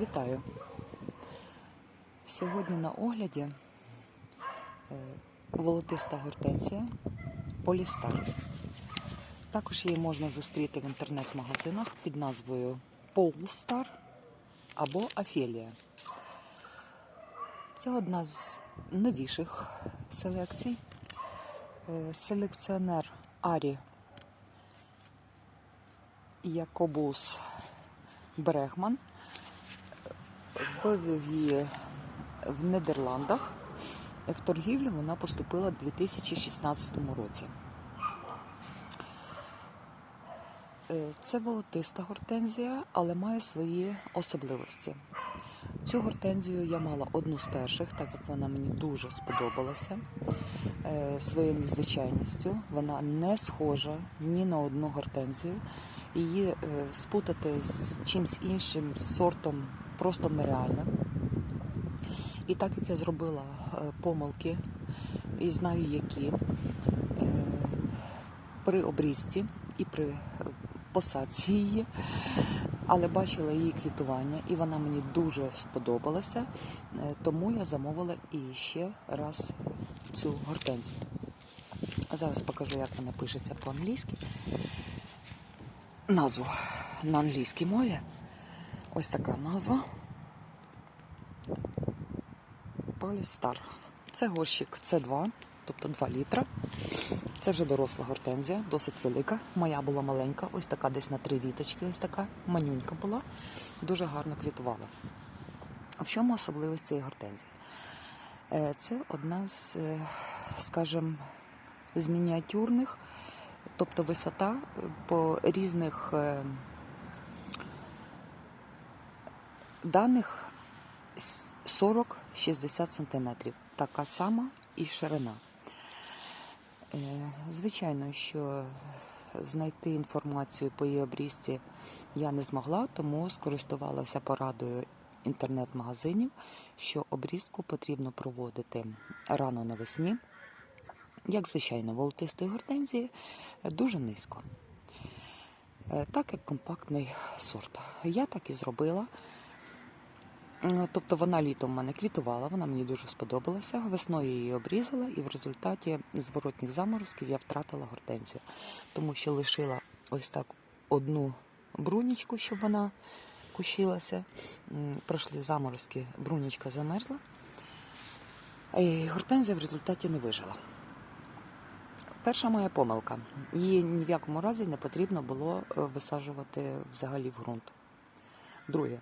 Вітаю! Сьогодні на огляді е, волотиста гортензія Полістар. Також її можна зустріти в інтернет-магазинах під назвою Polestar або Афелія. Це одна з новіших селекцій. Е, Селекціонер Арі Якобус Брегман вивів її в Нідерландах. В торгівлю вона поступила в 2016 році. Е, Це волотиста гортензія, але має свої особливості. Цю гортензію я мала одну з перших, так як вона мені дуже сподобалася е, своєю незвичайністю. Вона не схожа ні на одну гортензію. Її е, спутати з чимсь іншим сортом просто нереально. І так як я зробила е, помилки і знаю які е, при обрізці і при е, посадці її, але бачила її квітування, і вона мені дуже сподобалася, тому я замовила і ще раз цю гортензію. Зараз покажу, як вона пишеться по-англійськи. Назву на англійській мові. Ось така назва. Полістар. Це горщик С2, тобто 2 літра. Це вже доросла гортензія, досить велика. Моя була маленька, ось така десь на три віточки, ось така манюнька була. Дуже гарно квітувала. В чому особливість цієї гортензії? Е, Це одна з, е, скажімо, з мініатюрних, тобто висота е, по різних е, даних 40-60 см. Така сама і ширина. Е, Звичайно, що знайти інформацію по її обрізці я не змогла, тому скористувалася порадою інтернет-магазинів, що обрізку потрібно проводити рано навесні, як звичайно, волотистої гортензії дуже низько. Е, Так як компактний сорт. Я так і зробила. Тобто вона літом в мене квітувала, вона мені дуже сподобалася. Весною її обрізала, і в результаті зворотніх заморозків я втратила гортензію, тому що лишила ось так одну брунічку, щоб вона кущилася. Пройшли заморозки, брунічка замерзла. І гортензія в результаті не вижила. Перша моя помилка. Її ні в якому разі не потрібно було е, висаджувати взагалі в ґрунт. Друге,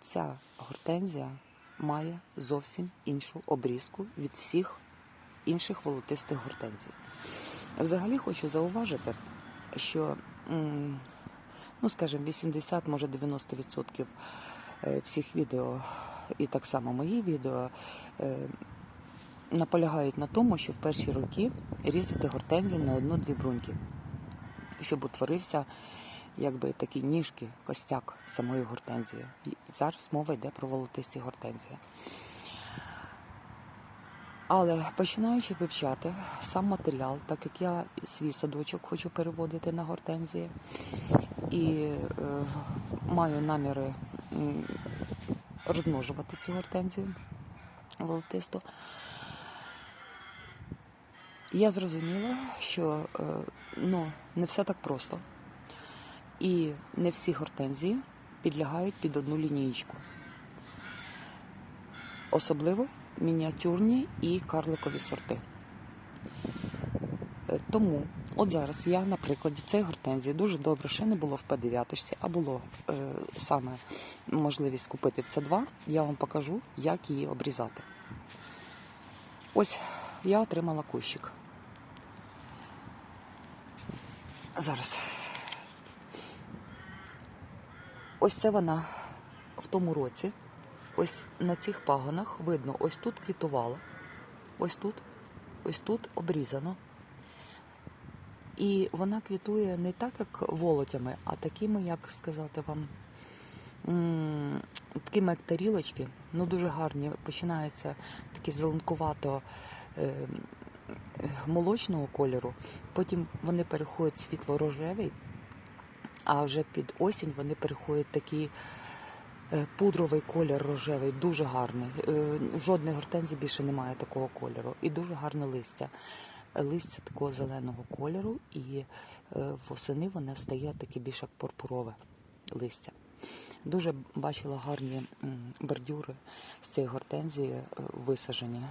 ця гортензія має зовсім іншу обрізку від всіх інших волотистих гортензій. Взагалі хочу зауважити, що, ну скажімо, 80, може 90% е, всіх відео, і так само мої відео, е, наполягають на тому, що в перші роки різати гортензію на одну-дві бруньки, щоб утворився якби такі ніжки, костяк самої гортензії. І зараз мова йде про волотисті гортензії. Але починаючи вивчати сам матеріал, так як я свій садочок хочу переводити на гортензії і е, маю наміри розмножувати цю гортензію волотисту, я зрозуміла, що е, ну, не все так просто. І не всі гортензії підлягають під одну лінієчку. Особливо мініатюрні і карликові сорти. Е, Тому, от зараз я, на прикладі цієї гортензії дуже добре, що не було в П9, а було е, саме можливість купити в С2, я вам покажу, як її обрізати. Ось я отримала кущик. Зараз. Ось це вона в тому році. Ось на цих пагонах видно, ось тут квітувала, ось тут, ось тут обрізано. І вона квітує не так, як волотями, а такими, як сказати вам, такими як тарілочки, ну дуже гарні. Починаються такі зеленкувато е, молочного кольору, потім вони переходять світло-рожевий, а вже під осінь вони переходять такі Е, Пудровий колір рожевий, дуже гарний. Е, Жодної гортензії більше немає такого кольору. І дуже гарне листя. Листя такого зеленого кольору, і е, восени воно стає таке більш як пурпурове листя. Дуже бачила гарні бордюри з цієї гортензії висаджені.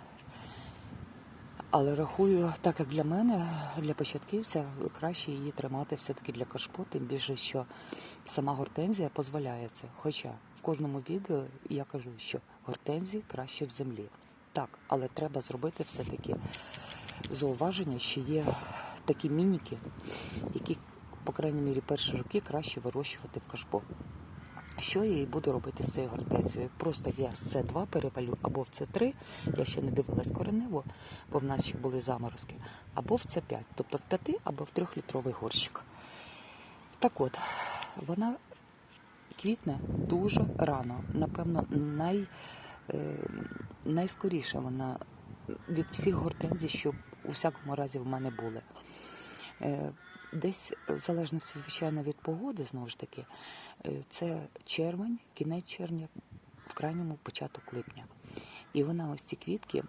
Але рахую, так як для мене, для початківця, краще її тримати все-таки для кашпо, тим більше, що сама гортензія дозволяє це. Хоча в кожному відео я кажу, що гортензії краще в землі. Так, але треба зробити все-таки зауваження, що є такі мініки, які, по крайній мірі, перші роки краще вирощувати в кашпо. Що я і буду робити з цією гортензією? Просто я з С2 перевалю або в С3, я ще не дивилась коренево, бо в нас ще були заморозки, або в С5, тобто в 5 або в 3-літровий горщик. Так от, вона квітне дуже рано. Напевно, най, е, найскоріше вона від всіх гортензій, що у всякому разі в мене були. Е, Десь, в залежності, звичайно, від погоди, знову ж таки, е, це червень, кінець червня, в крайньому початок липня. І вона ось ці квітки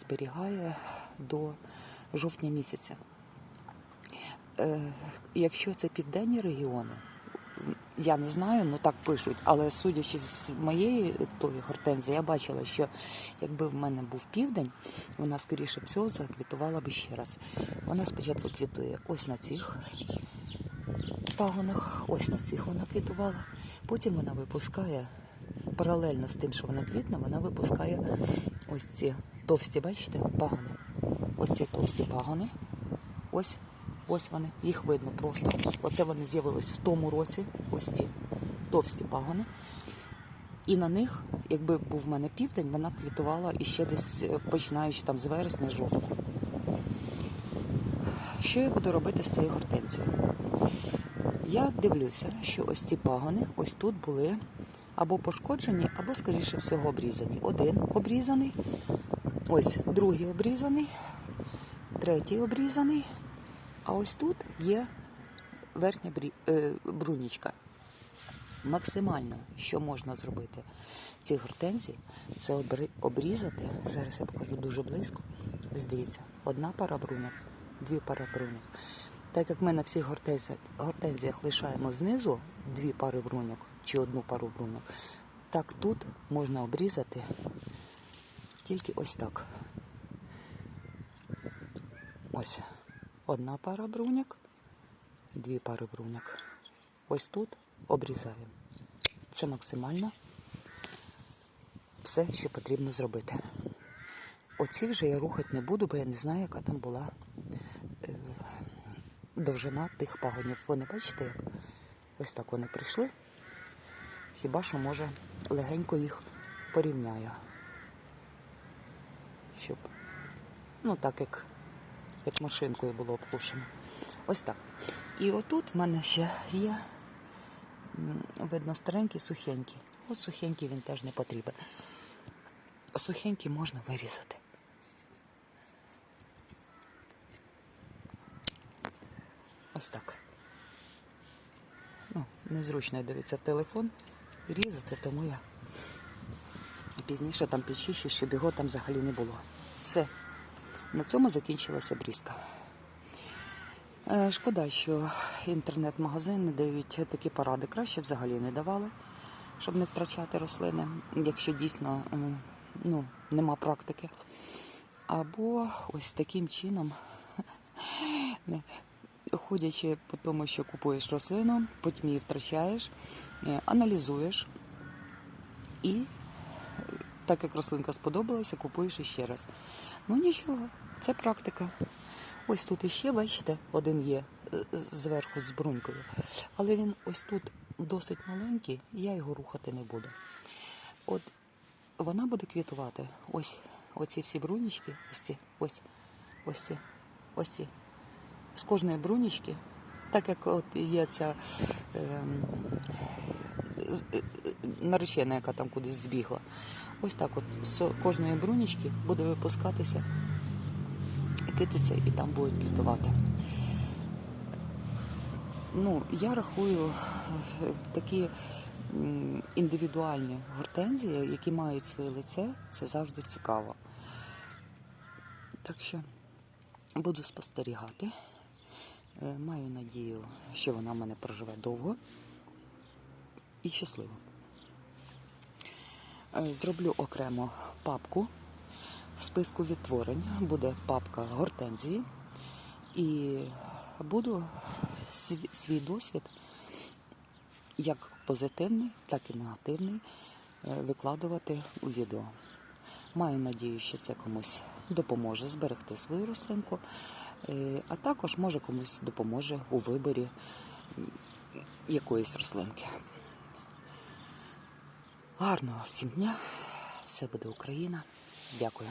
зберігає до жовтня місяця. Е, Якщо це південні регіони, я не знаю, ну так пишуть, але судячи з моєї тої гортензії, я бачила, що якби в мене був південь, вона скоріше всього заквітувала би ще раз. Вона спочатку квітує ось на цих пагонах, ось на цих вона квітувала. Потім вона випускає паралельно з тим, що вона квітне, вона випускає ось ці товсті, бачите, пагони. Ось ці товсті пагони. Ось, ось вони, їх видно просто. Оце вони з'явились в тому році, ось ці товсті пагони. І на них, якби був в мене південь, вона б квітувала іще десь е, починаючи там з вересня, жовтня. Що я буду робити з цією гортензією? Я дивлюся, що ось ці пагони ось тут були або пошкоджені, або, скоріше всього, обрізані. Один обрізаний, ось другий обрізаний, третій обрізаний, а ось тут є верхня е, брунічка. Максимально, що можна зробити ці гортензії, це обрізати. Зараз я покажу дуже близько. Ось дивіться, одна пара бруньок, дві пари бруньок. Так як ми на всіх гортензіях, гортензіях лишаємо знизу дві пари бруньок чи одну пару бруньок, так тут можна обрізати тільки ось так. Ось одна пара бруньок, дві пари бруньок. Ось тут обрізаємо. Це максимально все, що потрібно зробити. Оці вже я рухати не буду, бо я не знаю, яка там була е, довжина тих пагонів. Вони бачите, як ось так вони прийшли. Хіба що може легенько їх порівняю. Щоб, ну так як, як машинкою було обкушено. Ось так. І отут в мене ще є видно старенький, сухенький. От сухенький він теж не потрібен. Сухенький можна вирізати. Ось так. Ну, незручно дивитися в телефон різати, тому я пізніше там підчищу, щоб його там взагалі не було. Все. На цьому закінчилася обрізка. Е, Шкода, що інтернет-магазини дають такі поради. Краще взагалі не давали, щоб не втрачати рослини, якщо дійсно ну, нема практики. Або ось таким чином, ходячи по тому, що купуєш рослину, потім її втрачаєш, е, аналізуєш і е, так як рослинка сподобалася, купуєш іще раз. Ну нічого, це практика. Ось тут іще, бачите, один є е, зверху з брунькою. Але він ось тут досить маленький, я його рухати не буду. От вона буде квітувати. Ось оці всі брунічки, ось ці, ось, ось ці, ось ці. З кожної брунічки, так як от є ця ем, е, наречена, яка там кудись збігла. Ось так от з кожної брунічки буде випускатися китиця і там будуть квітувати. Ну, я рахую е, такі індивідуальні гортензії, які мають своє лице, це завжди цікаво. Так що буду спостерігати. Е, Маю надію, що вона в мене проживе довго і щасливо. Е, Зроблю окремо папку. В списку відтворень буде папка гортензії і буду свій, досвід, як позитивний, так і негативний, е, викладувати у відео. Маю надію, що це комусь допоможе зберегти свою рослинку, е, а також може комусь допоможе у виборі якоїсь рослинки. Гарного всім дня! Все буде Україна. Дякую.